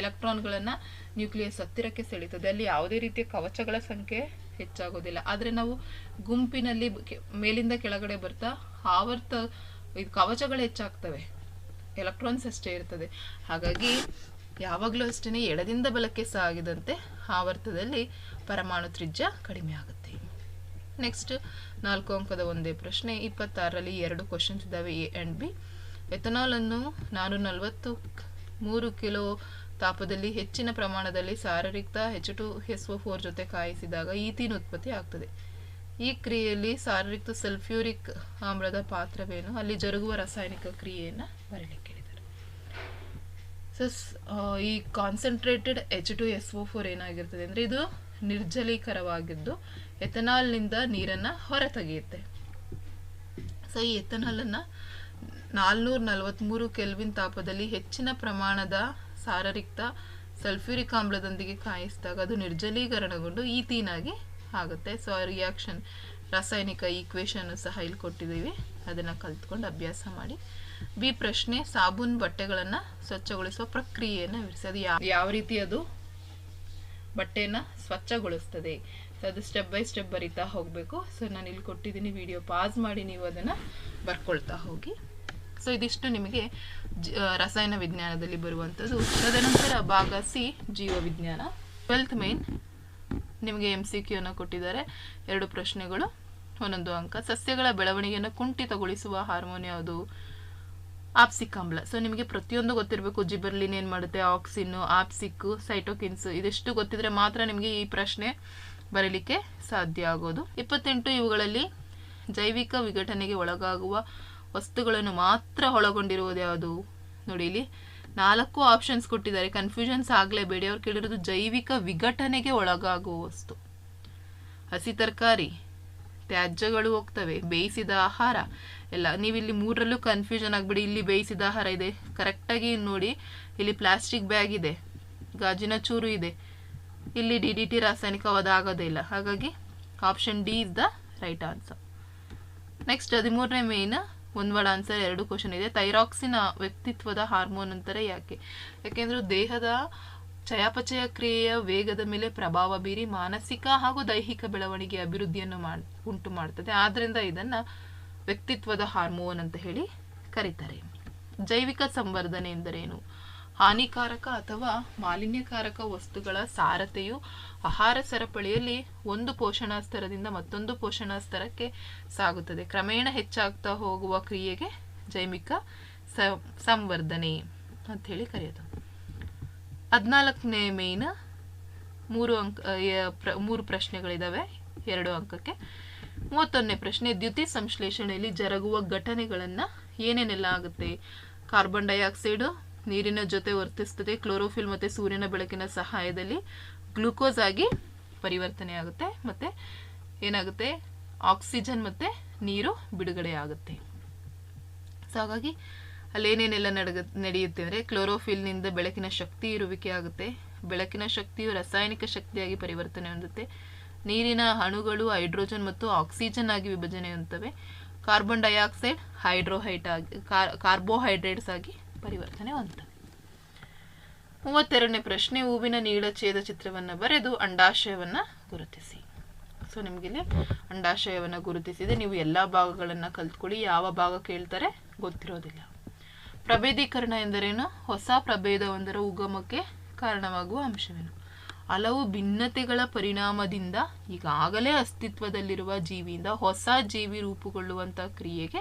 ಎಲೆಕ್ಟ್ರಾನ್ಗಳನ್ನು ನ್ಯೂಕ್ಲಿಯಸ್ ಹತ್ತಿರಕ್ಕೆ ಸೆಳೀತದೆ. ಅಲ್ಲಿ ಯಾವುದೇ ರೀತಿಯ ಕವಚಗಳ ಸಂಖ್ಯೆ ಹೆಚ್ಚಾಗೋದಿಲ್ಲ. ಆದರೆ ನಾವು ಗುಂಪಿನಲ್ಲಿ ಮೇಲಿಂದ ಕೆಳಗಡೆ ಬರ್ತಾ ಆವರ್ತ ಇದು ಕವಚಗಳು ಹೆಚ್ಚಾಗ್ತವೆ. ಎಲೆಕ್ಟ್ರಾನ್ಸ್ ಅಷ್ಟೇ ಇರ್ತದೆ. ಹಾಗಾಗಿ ಯಾವಾಗಲೂ ಅಷ್ಟೇ ಎಡದಿಂದ ಬಲಕ್ಕೆ ಸಾಗಿದಂತೆ ಆವರ್ತದಲ್ಲಿ ಪರಮಾಣು ತ್ರಿಜ್ಯ ಕಡಿಮೆ ಆಗುತ್ತೆ. ನೆಕ್ಸ್ಟ್ ನಾಲ್ಕು ಅಂಕದ ಒಂದೇ ಪ್ರಶ್ನೆ. ಇಪ್ಪತ್ತಾರರಲ್ಲಿ ಎರಡು ಕ್ವಶನ್ಸ್ ಇದ್ದಾವೆ ಎ ಆ್ಯಂಡ್ ಬಿ ಎಥನಾಲ್ ಅನ್ನು ನಾನು ನಲವತ್ತು ಮೂರು ಕಿಲೋ ತಾಪದಲ್ಲಿ ಹೆಚ್ಚಿನ ಪ್ರಮಾಣದಲ್ಲಿ ಸಾರರಿಕ್ತ H two S O four ಜೊತೆ ಕಾಯಿಸಿದಾಗ ಈಥೀನ್ ಉತ್ಪತ್ತಿ ಆಗ್ತದೆ. ಈ ಕ್ರಿಯೆಯಲ್ಲಿ ಸಾರರಿಕ್ತ ಸಲ್ಫ್ಯೂರಿಕ್ ಆಮ್ಲದ ಪಾತ್ರವೇನು? ಅಲ್ಲಿ ಜರುಗುವ ರಾಸಾಯನಿಕ ಕ್ರಿಯೆಯನ್ನು ಬರೀಲಿಕ್ಕೆ ಹೇಳಿದ್ದಾರೆ ಸೊ ಈ concentrated H two S O four ಏನಾಗಿರ್ತದೆ ಅಂದರೆ ಇದು ನಿರ್ಜಲೀಕರವಾಗಿದ್ದು ಎಥನಾಲ್ನಿಂದ ನೀರನ್ನು ಹೊರತೆಗೆಯುತ್ತೆ. ಸೊ ಈ ಎಥನಾಲನ್ನು ನಾಲ್ನೂರ ನಲವತ್ತ್ಮೂರು ಕೆಲ್ವಿನ್ ತಾಪದಲ್ಲಿ ಹೆಚ್ಚಿನ ಪ್ರಮಾಣದ ಸಾರರಿಕ್ತ ಸಲ್ಫ್ಯೂರಿಕ್ ಆಮ್ಲದೊಂದಿಗೆ ಕಾಯಿಸಿದಾಗ ಅದು ನಿರ್ಜಲೀಕರಣಗೊಂಡು ಈತೀನಾಗಿ ಆಗುತ್ತೆ. ಸೊ ಆ ರಿಯಾಕ್ಷನ್ ರಾಸಾಯನಿಕ ಈಕ್ವೇಶನ್ ಸಹ ಇಲ್ಲಿ ಕೊಟ್ಟಿದ್ದೀವಿ. ಅದನ್ನು ಕಲ್ತ್ಕೊಂಡು ಅಭ್ಯಾಸ ಮಾಡಿ. ಬಿ ಪ್ರಶ್ನೆ, ಸಾಬೂನ್ ಬಟ್ಟೆಗಳನ್ನು ಸ್ವಚ್ಛಗೊಳಿಸುವ ಪ್ರಕ್ರಿಯೆಯನ್ನು ವಿವರಿಸಿ ಯಾವ ರೀತಿ ಅದು ಬಟ್ಟೆನ ಸ್ವಚ್ಛಗೊಳಿಸ್ತದೆ? ಸೊ ಅದು ಸ್ಟೆಪ್ ಬೈ ಸ್ಟೆಪ್ ಬರಿತಾ ಹೋಗಬೇಕು. ಸೊ ನಾನು ಇಲ್ಲಿ ಕೊಟ್ಟಿದ್ದೀನಿ ವಿಡಿಯೋ ಪಾಸ್ ಮಾಡಿ ನೀವು ಅದನ್ನು ಬರ್ಕೊಳ್ತಾ ಹೋಗಿ. ಸೊ ಇದಿಷ್ಟು ನಿಮಗೆ ರಸಾಯನ ವಿಜ್ಞಾನದಲ್ಲಿ ಬರುವಂಥದ್ದು. ತದನಂತರ ಭಾಗ ಸಿ ಜೀವವಿಜ್ಞಾನ ಟ್ವೆಲ್ತ್ ಮೇನ್ ನಿಮಗೆ ಎಂ ಸಿ ಕ್ಯೂನ ಕೊಟ್ಟಿದ್ದಾರೆ. ಎರಡು ಪ್ರಶ್ನೆಗಳು. ಒಂದೊಂದು ಅಂಕ. ಸಸ್ಯಗಳ ಬೆಳವಣಿಗೆಯನ್ನು ಕುಂಠಿತಗೊಳಿಸುವ ಹಾರ್ಮೋನ್ ಯಾವುದು? ಆಪ್ಸಿಕ್ ಆಮ್ಲ ಸೊ ನಿಮಗೆ ಪ್ರತಿಯೊಂದು ಗೊತ್ತಿರಬೇಕು. ಜಿಬರ್ಲಿನ್ ಏನು ಮಾಡುತ್ತೆ? Auxin, abscisic, cytokinins. ಇದಿಷ್ಟು ಗೊತ್ತಿದ್ರೆ ಮಾತ್ರ ನಿಮಗೆ ಈ ಪ್ರಶ್ನೆ ಬರೀಲಿಕ್ಕೆ ಸಾಧ್ಯ ಆಗೋದು. ಇಪ್ಪತ್ತೆಂಟು ಇವುಗಳಲ್ಲಿ ಜೈವಿಕ ವಿಘಟನೆಗೆ ಒಳಗಾಗುವ ವಸ್ತುಗಳನ್ನು ಮಾತ್ರ ಒಳಗೊಂಡಿರುವುದು ಯಾವುದು? ನೋಡಿ, ಇಲ್ಲಿ ನಾಲ್ಕು ಆಪ್ಷನ್ಸ್ ಕೊಟ್ಟಿದ್ದಾರೆ. ಕನ್ಫ್ಯೂಷನ್ಸ್ ಆಗಲೇಬೇಡಿ. ಅವ್ರು ಕೇಳಿರೋದು ಜೈವಿಕ ವಿಘಟನೆಗೆ ಒಳಗಾಗುವ ವಸ್ತು. ಹಸಿ ತರಕಾರಿ, ತ್ಯಾಜ್ಯಗಳು ಹೋಗ್ತವೆ. ಬೇಯಿಸಿದ ಆಹಾರ. ಎಲ್ಲ, ನೀವಿಲ್ಲಿ ಮೂರರಲ್ಲೂ ಕನ್ಫ್ಯೂಷನ್ ಆಗಿಬಿಡಿ. ಇಲ್ಲಿ ಬೇಯಿಸಿದ ಆಹಾರ ಇದೆ. ಕರೆಕ್ಟಾಗಿ ನೋಡಿ, ಇಲ್ಲಿ ಪ್ಲಾಸ್ಟಿಕ್ ಬ್ಯಾಗ್ ಇದೆ. ಗಾಜಿನ ಚೂರು ಇದೆ. ಇಲ್ಲಿ ಡಿ ಡಿ ಟಿ ರಾಸಾಯನಿಕವಾದ ಆಗೋದೇ ಇಲ್ಲ. ಹಾಗಾಗಿ option D is the right answer next ಹದಿಮೂರನೇ ಮೇನ್ ಒಂದ್ವಳ ಆನ್ಸರ್ ಎರಡು ಕ್ವಶನ್ ಇದೆ. ಥೈರಾಕ್ಸಿನ್ ವ್ಯಕ್ತಿತ್ವದ ಹಾರ್ಮೋನ್ ಅಂತಾರೆ ಯಾಕೆ? ಯಾಕೆಂದ್ರೆ ದೇಹದ ಚಯಾಪಚಯ ಕ್ರಿಯೆಯ ವೇಗದ ಮೇಲೆ ಪ್ರಭಾವ ಬೀರಿ ಮಾನಸಿಕ ಹಾಗೂ ದೈಹಿಕ ಬೆಳವಣಿಗೆ ಅಭಿವೃದ್ಧಿಯನ್ನು ಮಾಡ್, ಉಂಟು ಮಾಡ್ತದೆ. ಆದ್ದರಿಂದ ಇದನ್ನ ವ್ಯಕ್ತಿತ್ವದ ಹಾರ್ಮೋನ್ ಅಂತ ಹೇಳಿ ಕರೀತಾರೆ. ಜೈವಿಕ ಸಂವರ್ಧನೆ ಎಂದರೇನು? ಹಾನಿಕಾರಕ ಅಥವಾ ಮಾಲಿನ್ಯಕಾರಕ ವಸ್ತುಗಳ ಸಾರತೆಯು ಆಹಾರ ಸರಪಳಿಯಲ್ಲಿ ಒಂದು ಪೋಷಣಾ ಸ್ತರದಿಂದ ಮತ್ತೊಂದು ಪೋಷಣಾ ಸ್ತರಕ್ಕೆ ಸಾಗುತ್ತದೆ. ಕ್ರಮೇಣ ಹೆಚ್ಚಾಗ್ತಾ ಹೋಗುವ ಕ್ರಿಯೆಗೆ ಜೈವಿಕ ಸಂವರ್ಧನೆ ಅಂತ ಹೇಳಿ ಕರೆಯೋದು. ಹದಿನಾಲ್ಕನೇ ಮೇನ್ ಮೂರು ಅಂಕ ಮೂರು ಪ್ರಶ್ನೆಗಳಿದ್ದಾವೆ ಎರಡು ಅಂಕಕ್ಕೆ. ಮೂವತ್ತೊಂದನೇ ಪ್ರಶ್ನೆ, ದ್ಯುತಿ ಸಂಶ್ಲೇಷಣೆಯಲ್ಲಿ ಜರುಗುವ ಘಟನೆಗಳನ್ನು ಏನೇನೆಲ್ಲ ಆಗುತ್ತೆ? ಕಾರ್ಬನ್ ಡೈಆಕ್ಸೈಡ್ ನೀರಿನ ಜೊತೆ ವರ್ತಿಸ್ತದೆ. ಕ್ಲೋರೋಫಿಲ್ ಮತ್ತೆ ಸೂರ್ಯನ ಬೆಳಕಿನ ಸಹಾಯದಲ್ಲಿ ಗ್ಲೂಕೋಸ್ ಆಗಿ ಪರಿವರ್ತನೆ ಆಗುತ್ತೆ. ಮತ್ತೆ ಏನಾಗುತ್ತೆ? ಆಕ್ಸಿಜನ್ ಮತ್ತೆ ನೀರು ಬಿಡುಗಡೆ ಆಗುತ್ತೆ. ಸೊ ಹಾಗಾಗಿ ಅಲ್ಲೇನೇನೆಲ್ಲ ನಡಗ, ನಡೆಯುತ್ತೆ ಅಂದರೆ ಕ್ಲೋರೋಫಿಲ್ನಿಂದ ಬೆಳಕಿನ ಶಕ್ತಿ ಇರುವಿಕೆ ಆಗುತ್ತೆ. ಬೆಳಕಿನ ಶಕ್ತಿಯು ರಾಸಾಯನಿಕ ಶಕ್ತಿಯಾಗಿ ಪರಿವರ್ತನೆ ಹೊಂದುತ್ತೆ. ನೀರಿನ ಅಣುಗಳು, ಹೈಡ್ರೋಜನ್ ಮತ್ತು ಆಕ್ಸಿಜನ್ ಆಗಿ ವಿಭಜನೆ ಹೊಂದುತ್ತವೆ. ಕಾರ್ಬನ್ ಡೈಆಕ್ಸೈಡ್ ಹೈಡ್ರೋಹೈಟ್ ಆಗಿ ಕಾರ್ಬೋಹೈಡ್ರೇಟ್ಸ್ ಆಗಿ ಪರಿವರ್ತನೆ ಹೊಂದುತ್ತವೆ ಮೂವತ್ತೆರಡನೇ ಪ್ರಶ್ನೆ, ಹೂವಿನ ನೀಳಛೇದ ಚಿತ್ರವನ್ನು ಬರೆದು ಅಂಡಾಶಯವನ್ನು ಗುರುತಿಸಿ. ಸೊ ನಿಮಗಿಲ್ಲಿ ಅಂಡಾಶಯವನ್ನು ಗುರುತಿಸಿದೆ. ನೀವು ಎಲ್ಲ ಭಾಗಗಳನ್ನು ಕಲ್ತ್ಕೊಳ್ಳಿ. ಯಾವ ಭಾಗ ಕೇಳ್ತಾರೆ ಗೊತ್ತಿರೋದಿಲ್ಲ. ಪ್ರಭೇದೀಕರಣ ಎಂದರೇನು? ಹೊಸ ಪ್ರಭೇದವೊಂದರ ಉಗಮಕ್ಕೆ ಕಾರಣವಾಗುವ ಅಂಶವೇನು? ಹಲವು ಭಿನ್ನತೆಗಳ ಪರಿಣಾಮದಿಂದ ಈಗಾಗಲೇ ಅಸ್ತಿತ್ವದಲ್ಲಿರುವ ಜೀವಿಯಿಂದ ಹೊಸ ಜೀವಿ ರೂಪುಗೊಳ್ಳುವಂಥ ಕ್ರಿಯೆಗೆ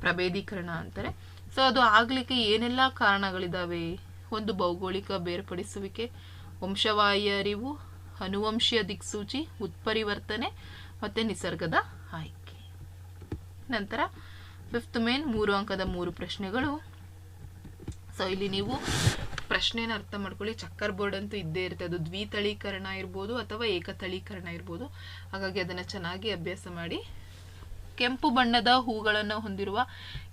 ಪ್ರಭೇದೀಕರಣ ಅಂತಾರೆ. ಸೊ ಅದು ಆಗ್ಲಿಕ್ಕೆ ಏನೆಲ್ಲ ಕಾರಣಗಳಿದಾವೆ? ಒಂದು ಭೌಗೋಳಿಕ ಬೇರ್ಪಡಿಸುವಿಕೆ ವಂಶವಾಹಿ ಅರಿವು, ಅನುವಂಶೀಯ ದಿಕ್ಸೂಚಿ, ಉತ್ಪರಿವರ್ತನೆ ಮತ್ತೆ ನಿಸರ್ಗದ ಆಯ್ಕೆ. ನಂತರ ಫಿಫ್ತ್ ಮೇನ್ ಮೂರು ಅಂಕದ ಮೂರು ಪ್ರಶ್ನೆಗಳು. ಸೊ ಇಲ್ಲಿ ನೀವು ಪ್ರಶ್ನೆನ ಅರ್ಥ ಮಾಡ್ಕೊಳ್ಳಿ. ಚಕ್ಕರ್ ಬೋರ್ಡ್ ಅಂತೂ ಇದ್ದೇ ಇರುತ್ತೆ. ಅದು ದ್ವಿತಳೀಕರಣ ಇರ್ಬೋದು ಅಥವಾ ಏಕತಳೀಕರಣ ಇರ್ಬೋದು. ಹಾಗಾಗಿ ಅದನ್ನು ಚೆನ್ನಾಗಿ ಅಭ್ಯಾಸ ಮಾಡಿ ಕೆಂಪು ಬಣ್ಣದ ಹೂಗಳನ್ನು ಹೊಂದಿರುವ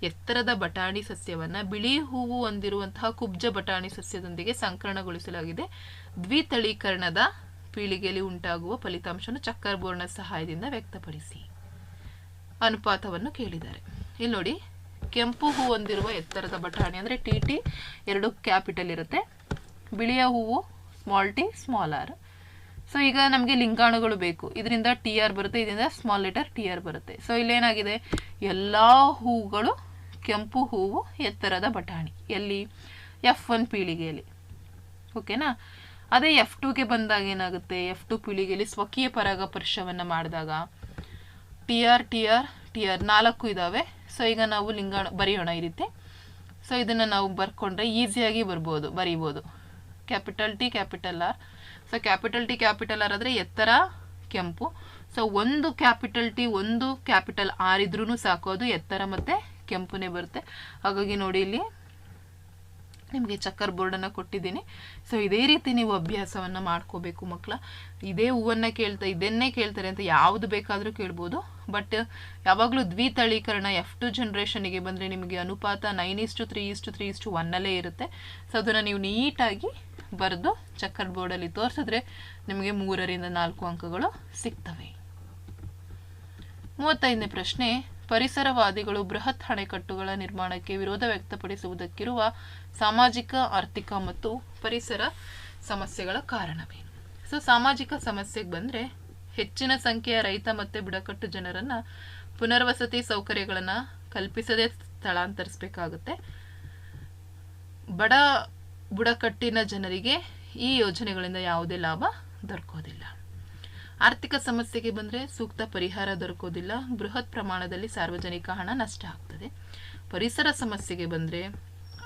ಎತ್ತರದ ಬಟಾಣಿ ಸಸ್ಯವನ್ನ ಬಿಳಿ ಹೂವು ಹೊಂದಿರುವಂತಹ ಕುಬ್ಜ ಬಟಾಣಿ ಸಸ್ಯದೊಂದಿಗೆ ಸಂಕರಣಗೊಳಿಸಲಾಗಿದೆ. ದ್ವಿತಳೀಕರಣದ ಪೀಳಿಗೆಯಲ್ಲಿ ಉಂಟಾಗುವ ಫಲಿತಾಂಶವನ್ನು ಚಕ್ಕರ್ ಬೋರ್ಡ್ನ ಸಹಾಯದಿಂದ ವ್ಯಕ್ತಪಡಿಸಿ ಅನುಪಾತವನ್ನು ಕೇಳಿದ್ದಾರೆ. ಇಲ್ಲಿ ನೋಡಿ, ಕೆಂಪು ಹೂ ಹೊಂದಿರುವ ಎತ್ತರದ ಬಟಾಣಿ ಅಂದರೆ ಟಿ ಟಿ ಎರಡು ಕ್ಯಾಪಿಟಲ್ ಇರುತ್ತೆ. ಬಿಳಿಯ ಹೂವು small T small R so ಈಗ ನಮಗೆ ಲಿಂಗಾಣುಗಳು ಬೇಕು. ಇದರಿಂದ ಟಿ ಆರ್ ಬರುತ್ತೆ, ಇದರಿಂದ ಸ್ಮಾಲ್ ಲೆಟರ್ ಟಿ ಆರ್ ಬರುತ್ತೆ. ಸೊ ಇಲ್ಲೇನಾಗಿದೆ? ಎಲ್ಲ ಹೂಗಳು ಕೆಂಪು ಹೂವು ಎತ್ತರದ ಬಟಾಣಿ. ಎಲ್ಲಿ? ಎಫ್ ಒನ್ ಪೀಳಿಗೆಯಲ್ಲಿ. ಓಕೆನಾ ಅದೇ ಎಫ್ ಟುಗೆ ಬಂದಾಗ ಏನಾಗುತ್ತೆ? ಎಫ್ ಟು ಪೀಳಿಗೆಯಲ್ಲಿ ಸ್ವಕೀಯ ಪರಾಗಪರ್ಶವನ್ನು ಮಾಡಿದಾಗ T R T R T R ನಾಲ್ಕು ಇದ್ದಾವೆ ಸೊ ಈಗ ನಾವು ಲಿಂಗಾಣು ಬರೆಯೋಣ ಈ ರೀತಿ. ಸೊ ಇದನ್ನು ನಾವು ಬರ್ಕೊಂಡ್ರೆ ಈಸಿಯಾಗಿ ಬರ್ಬೋದು, ಬರೀಬೋದು. Capital T capital R so capital T capital R ಆದರೆ ಎತ್ತರ ಕೆಂಪು. ಸೊ ಒಂದು ಕ್ಯಾಪಿಟಲ್ ಟಿ ಒಂದು ಕ್ಯಾಪಿಟಲ್ ಆರ್ ಇದ್ರೂ ಸಾಕು. ಅದು ಎತ್ತರ ಮತ್ತು ಕೆಂಪುನೇ ಬರುತ್ತೆ. ಹಾಗಾಗಿ ನೋಡಿ ಇಲ್ಲಿ ನಿಮಗೆ ಚಕ್ಕರ್ ಬೋರ್ಡನ್ನು ಕೊಟ್ಟಿದ್ದೀನಿ. ಸೊ ಇದೇ ರೀತಿ ನೀವು ಅಭ್ಯಾಸವನ್ನು ಮಾಡ್ಕೋಬೇಕು ಮಕ್ಕಳ ಇದೇ ಹೂವನ್ನು ಕೇಳ್ತಾ, ಇದನ್ನೇ ಕೇಳ್ತಾರೆ ಅಂತ ಯಾವುದು ಬೇಕಾದರೂ ಕೇಳ್ಬೋದು. ಬಟ್ ಯಾವಾಗಲೂ ದ್ವಿತಳೀಕರಣ ಎಫ್ ಟು ಜನ್ರೇಷನಿಗೆ ಬಂದರೆ ನಿಮಗೆ ಅನುಪಾತ nine is to three is to three is to ಒನ್ನಲ್ಲೇ ಇರುತ್ತೆ. ಸೊ ಅದನ್ನು ನೀವು ನೀಟಾಗಿ ಬರೆದು ಚಕ್ಕರ್ ಬೋರ್ಡಲ್ಲಿ ತೋರಿಸಿದ್ರೆ ನಿಮಗೆ ಮೂರರಿಂದ ನಾಲ್ಕು ಅಂಕಗಳು ಸಿಗ್ತವೆ. ಮೂವತ್ತೈದನೇ ಪ್ರಶ್ನೆ, ಪರಿಸರವಾದಿಗಳು ಬೃಹತ್ ಅಣೆಕಟ್ಟುಗಳ ನಿರ್ಮಾಣಕ್ಕೆ ವಿರೋಧ ವ್ಯಕ್ತಪಡಿಸುವುದಕ್ಕಿರುವ ಸಾಮಾಜಿಕ, ಆರ್ಥಿಕ ಮತ್ತು ಪರಿಸರ ಸಮಸ್ಯೆಗಳ ಕಾರಣವೇನು? ಸೊ ಸಾಮಾಜಿಕ ಸಮಸ್ಯೆಗೆ ಬಂದರೆ ಹೆಚ್ಚಿನ ಸಂಖ್ಯೆಯ ರೈತ ಮತ್ತು ಬುಡಕಟ್ಟು ಜನರನ್ನು ಪುನರ್ವಸತಿ ಸೌಕರ್ಯಗಳನ್ನು ಕಲ್ಪಿಸದೆ ಸ್ಥಳಾಂತರಿಸಬೇಕಾಗುತ್ತೆ. ಬಡ ಬುಡಕಟ್ಟಿನ ಜನರಿಗೆ ಈ ಯೋಜನೆಗಳಿಂದ ಯಾವುದೇ ಲಾಭ ದೊರಕೋದಿಲ್ಲ. ಆರ್ಥಿಕ ಸಮಸ್ಯೆಗೆ ಬಂದರೆ ಸೂಕ್ತ ಪರಿಹಾರ ದೊರಕೋದಿಲ್ಲ. ಬೃಹತ್ ಪ್ರಮಾಣದಲ್ಲಿ ಸಾರ್ವಜನಿಕ ಹಣ ನಷ್ಟ ಆಗ್ತದೆ. ಪರಿಸರ ಸಮಸ್ಯೆಗೆ ಬಂದರೆ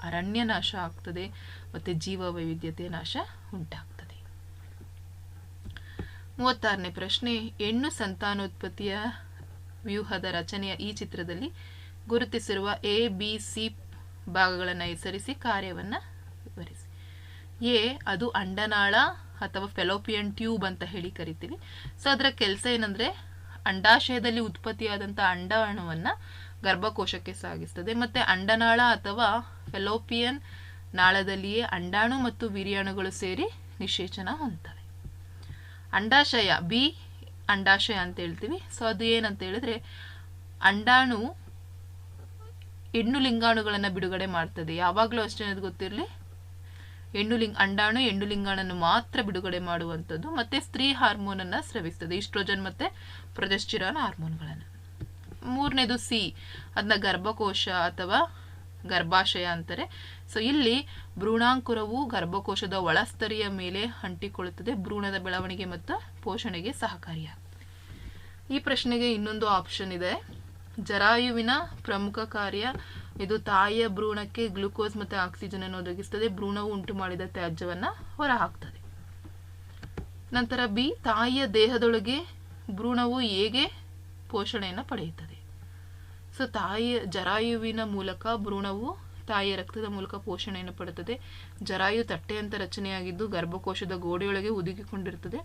ಅರಣ್ಯ ನಾಶ ಆಗ್ತದೆ. ಮತ್ತು ಜೀವ ವೈವಿಧ್ಯತೆ ನಾಶ ಉಂಟಾಗ್ತದೆ. ಮೂವತ್ತಾರನೇ ಪ್ರಶ್ನೆ, ಹೆಣ್ಣು ಸಂತಾನೋತ್ಪತ್ತಿಯ ವ್ಯೂಹದ ರಚನೆಯ ಈ ಚಿತ್ರದಲ್ಲಿ ಗುರುತಿಸಿರುವ ಎ, ಬಿ, ಸಿ ಭಾಗಗಳನ್ನು ಹೆಸರಿಸಿ ಕಾರ್ಯವನ್ನು ವಿವರಿಸಿ ಎ ಅದು ಅಂಡನಾಳ ಅಥವಾ ಫೆಲೋಪಿಯನ್ ಟ್ಯೂಬ್ ಅಂತ ಹೇಳಿ ಕರಿತೀವಿ. ಸೊ ಅದರ ಕೆಲಸ ಏನಂದರೆ ಅಂಡಾಶಯದಲ್ಲಿ ಉತ್ಪತ್ತಿಯಾದಂಥ ಅಂಡಾಣುವನ್ನು ಗರ್ಭಕೋಶಕ್ಕೆ ಸಾಗಿಸ್ತದೆ. ಮತ್ತು ಅಂಡನಾಳ ಅಥವಾ ಫೆಲೋಪಿಯನ್ ನಾಳದಲ್ಲಿಯೇ ಅಂಡಾಣು ಮತ್ತು ವೀರ್ಯಾಣುಗಳು ಸೇರಿ ನಿಶೇಚನ ಹೊಂದ್ತವೆ. ಅಂಡಾಶಯ ಬಿ ಅಂಡಾಶಯ ಅಂತ ಹೇಳ್ತೀವಿ. ಸೊ ಅದು ಏನಂತ ಹೇಳಿದ್ರೆ ಅಂಡಾಣು ಹೆಣ್ಣು ಲಿಂಗಾಣುಗಳನ್ನು ಬಿಡುಗಡೆ ಮಾಡ್ತದೆ. ಯಾವಾಗಲೂ ಅಷ್ಟೇ ಗೊತ್ತಿರಲಿ. ಹೆಣ್ಣು ಲಿಂಗ ಅಂಡಾಣು ಹೆಣ್ಣು ಲಿಂಗಾಣನ್ನು ಮಾತ್ರ ಬಿಡುಗಡೆ ಮಾಡುವಂಥದ್ದು, ಮತ್ತೆ ಸ್ತ್ರೀ ಹಾರ್ಮೋನನ್ನು ಸ್ರವಿಸ್ತದೆ. ಇಸ್ಟ್ರೋಜನ್ ಮತ್ತೆ ಪ್ರೊಜೆಸ್ಟಿರಾನ್ ಹಾರ್ಮೋನ್ಗಳನ್ನು. ಮೂರನೇದು ಸಿ ಅದನ್ನ ಗರ್ಭಕೋಶ ಅಥವಾ ಗರ್ಭಾಶಯ ಅಂತಾರೆ. ಸೊ ಇಲ್ಲಿ ಭ್ರೂಣಾಂಕುರವು ಗರ್ಭಕೋಶದ ಒಳಸ್ತರಿಯ ಮೇಲೆ ಅಂಟಿಕೊಳ್ಳುತ್ತದೆ. ಭ್ರೂಣದ ಬೆಳವಣಿಗೆ ಮತ್ತು ಪೋಷಣೆಗೆ ಸಹಕಾರಿಯಾಗ್ತದೆ. ಈ ಪ್ರಶ್ನೆಗೆ ಇನ್ನೊಂದು ಆಪ್ಷನ್ ಇದೆ. ಜರಾಯುವಿನ ಪ್ರಮುಖ ಕಾರ್ಯ ಇದು ತಾಯಿಯ ಭ್ರೂಣಕ್ಕೆ ಗ್ಲುಕೋಸ್ ಮತ್ತು ಆಕ್ಸಿಜನ್ ಅನ್ನು ಒದಗಿಸ್ತದೆ. ಭ್ರೂಣವು ಉಂಟು ಮಾಡಿದ ತ್ಯಾಜ್ಯವನ್ನು ಹೊರಹಾಕ್ತದೆ. ನಂತರ ಬಿ, ತಾಯಿಯ ದೇಹದೊಳಗೆ ಭ್ರೂಣವು ಹೇಗೆ ಪೋಷಣೆಯನ್ನು ಪಡೆಯುತ್ತದೆ? ಸೊ, ತಾಯಿಯ ಜರಾಯುವಿನ ಮೂಲಕ ಭ್ರೂಣವು ತಾಯಿಯ ರಕ್ತದ ಮೂಲಕ ಪೋಷಣೆಯನ್ನು ಪಡುತ್ತದೆ ಜರಾಯು ತಟ್ಟೆಯಂತ ರಚನೆಯಾಗಿದ್ದು ಗರ್ಭಕೋಶದ ಗೋಡೆಯೊಳಗೆ ಹುದುಗಿಕೊಂಡಿರುತ್ತದೆ.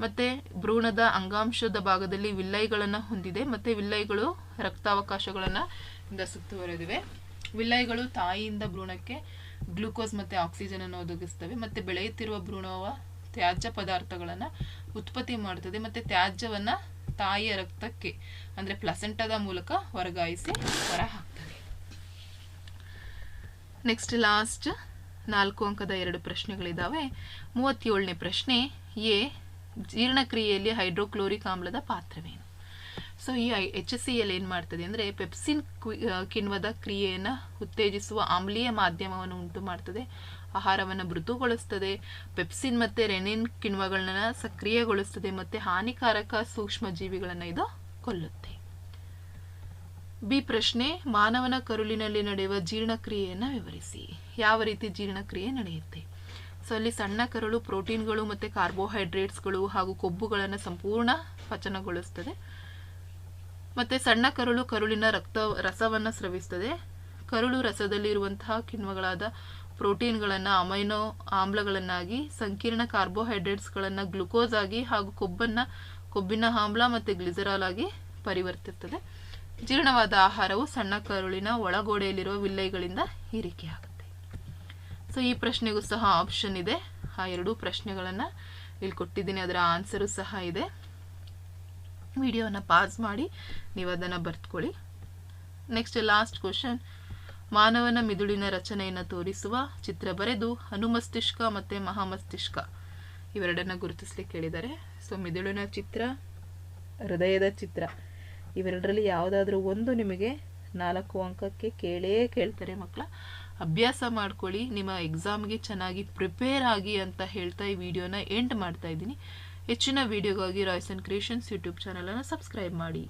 ಮತ್ತೆ ಭ್ರೂಣದ ಅಂಗಾಂಶದ ಭಾಗದಲ್ಲಿ ವಿಲ್ಲೈಗಳನ್ನು ಹೊಂದಿದೆ. ಮತ್ತೆ ವಿಲ್ಲೈಗಳು ರಕ್ತಾವಕಾಶಗಳನ್ನು ಇಂದ ಸುತ್ತುವರೆದಿವೆ. ವಿಲ್ಲೈಗಳು ತಾಯಿಯಿಂದ ಭ್ರೂಣಕ್ಕೆ ಗ್ಲೂಕೋಸ್ ಮತ್ತೆ ಆಕ್ಸಿಜನ್ ಅನ್ನು ಒದಗಿಸ್ತವೆ. ಮತ್ತೆ ಬೆಳೆಯುತ್ತಿರುವ ಭ್ರೂಣವ ತ್ಯಾಜ್ಯ ಪದಾರ್ಥಗಳನ್ನು ಉತ್ಪತ್ತಿ ಮಾಡುತ್ತದೆ ಮತ್ತೆ ತ್ಯಾಜ್ಯವನ್ನ ತಾಯಿಯ ರಕ್ತಕ್ಕೆ, ಅಂದ್ರೆ ಪ್ಲಸೆಂಟದ ಮೂಲಕ ವರ್ಗಾಯಿಸಿ ಹೊರಹಾಕ್ತದೆ. ನೆಕ್ಸ್ಟ್ ಲಾಸ್ಟ್ ನಾಲ್ಕು ಅಂಕದ ಎರಡು ಪ್ರಶ್ನೆಗಳಿದ್ದಾವೆ ಮೂವತ್ತೇಳನೇ ಪ್ರಶ್ನೆ, ಎ, ಜೀರ್ಣಕ್ರಿಯೆಯಲ್ಲಿ ಹೈಡ್ರೋಕ್ಲೋರಿಕ್ ಆಮ್ಲದ ಪಾತ್ರವೇನು? ಸೊ ಈ ಎಚ್ ಸಿ ಎಲ್ ಏನು ಮಾಡ್ತದೆ ಅಂದರೆ ಪೆಪ್ಸಿನ್ ಕಿಣ್ವದ ಕ್ರಿಯೆಯನ್ನು ಉತ್ತೇಜಿಸುವ ಆಮ್ಲೀಯ ಮಾಧ್ಯಮವನ್ನು ಉಂಟು ಮಾಡ್ತದೆ. ಆಹಾರವನ್ನು ಮೃದುಗೊಳಿಸ್ತದೆ. ಪೆಪ್ಸಿನ್ ಮತ್ತು ರೆನಿನ್ ಕಿಣ್ವಗಳನ್ನ ಸಕ್ರಿಯಗೊಳಿಸ್ತದೆ ಮತ್ತು ಹಾನಿಕಾರಕ ಸೂಕ್ಷ್ಮ ಜೀವಿಗಳನ್ನು ಇದು ಕೊಲ್ಲುತ್ತೆ. ಬಿ ಪ್ರಶ್ನೆ, ಮಾನವನ ಕರುಳಿನಲ್ಲಿ ನಡೆಯುವ ಜೀರ್ಣಕ್ರಿಯೆಯನ್ನು ವಿವರಿಸಿ. ಯಾವ ರೀತಿ ಜೀರ್ಣಕ್ರಿಯೆ ನಡೆಯುತ್ತೆ? ಸೊ ಅಲ್ಲಿ ಸಣ್ಣ ಕರುಳು ಪ್ರೋಟೀನ್ಗಳು ಮತ್ತು ಕಾರ್ಬೋಹೈಡ್ರೇಟ್ಸ್ಗಳು ಹಾಗೂ ಕೊಬ್ಬುಗಳನ್ನು ಸಂಪೂರ್ಣ ಪಚನಗೊಳಿಸ್ತದೆ. ಮತ್ತು ಸಣ್ಣ ಕರುಳು ಕರುಳಿನ ರಕ್ತ, ರಸವನ್ನು ಸ್ರವಿಸ್ತದೆ. ಕರುಳು ರಸದಲ್ಲಿರುವಂತಹ ಕಿಣ್ವಗಳಾದ ಪ್ರೋಟೀನ್ಗಳನ್ನು, ಅಮೈನೋ ಆಮ್ಲಗಳನ್ನಾಗಿ, ಸಂಕೀರ್ಣ ಕಾರ್ಬೋಹೈಡ್ರೇಟ್ಸ್ಗಳನ್ನು ಗ್ಲುಕೋಸ್ ಆಗಿ ಹಾಗೂ ಕೊಬ್ಬನ್ನು, ಕೊಬ್ಬಿನ ಆಮ್ಲ ಮತ್ತು ಗ್ಲಿಸರಾಲ್ ಆಗಿ ಪರಿವರ್ತಿಸುತ್ತದೆ ಜೀರ್ಣವಾದ ಆಹಾರವು ಸಣ್ಣ ಕರುಳಿನ ಒಳಗೋಡೆಯಲ್ಲಿರುವ ವಿಲ್ಲೈಗಳಿಂದ ಹೀರಿಕೆಯಾಗುತ್ತೆ. ಸೊ ಈ ಪ್ರಶ್ನೆಗೂ ಸಹ ಆಪ್ಷನ್ ಇದೆ. ಆ ಎರಡೂ ಪ್ರಶ್ನೆಗಳನ್ನು ಇಲ್ಲಿ ಕೊಟ್ಟಿದ್ದೀನಿ. ಅದರ ಆನ್ಸರು ಸಹ ಇದೆ. ವಿಡಿಯೋನ ಪಾಸ್ ಮಾಡಿ, ನೀವು ಅದನ್ನು ಬರ್ತ್ಕೊಳ್ಳಿ. ನೆಕ್ಸ್ಟ್ ಲಾಸ್ಟ್ ಕ್ವಶನ್ ಮಾನವನ ಮಿದುಳಿನ ರಚನೆಯನ್ನು ತೋರಿಸುವ ಚಿತ್ರ ಬರೆದು ಹನುಮಸ್ತಿಷ್ಕ ಮತ್ತು ಮಹಾಮಸ್ತಿಷ್ಕ ಇವೆರಡನ್ನ ಗುರುತಿಸ್ಲಿಕ್ಕೆ ಹೇಳಿದ್ದಾರೆ ಸೊ ಮಿದುಳಿನ ಚಿತ್ರ, ಹೃದಯದ ಚಿತ್ರ, ಇವೆರಡರಲ್ಲಿ ಯಾವುದಾದ್ರೂ ಒಂದು ನಿಮಗೆ ನಾಲ್ಕು ಅಂಕಕ್ಕೆ ಕೇಳೇ ಕೇಳ್ತಾರೆ ಮಕ್ಕಳ. ಅಭ್ಯಾಸ ಮಾಡ್ಕೊಳ್ಳಿ, ನಿಮ್ಮ ಎಕ್ಸಾಮ್ಗೆ ಚೆನ್ನಾಗಿ ಪ್ರಿಪೇರ್ ಆಗಿ ಅಂತ ಹೇಳ್ತಾ ಈ ವಿಡಿಯೋನ ಎಂಡ್ ಮಾಡ್ತಾ ಇದ್ದೀನಿ. ಹೆಚ್ಚಿನ ವಿಡಿಯೋಗಾಗಿ ರಾಯ್ಸ್ ಆ್ಯಂಡ್ ಕ್ರಿಯೇಷನ್ಸ್ ಯೂಟ್ಯೂಬ್ ಚಾನಲನ್ನು ಸಬ್ಸ್ಕ್ರೈಬ್ ಮಾಡಿ.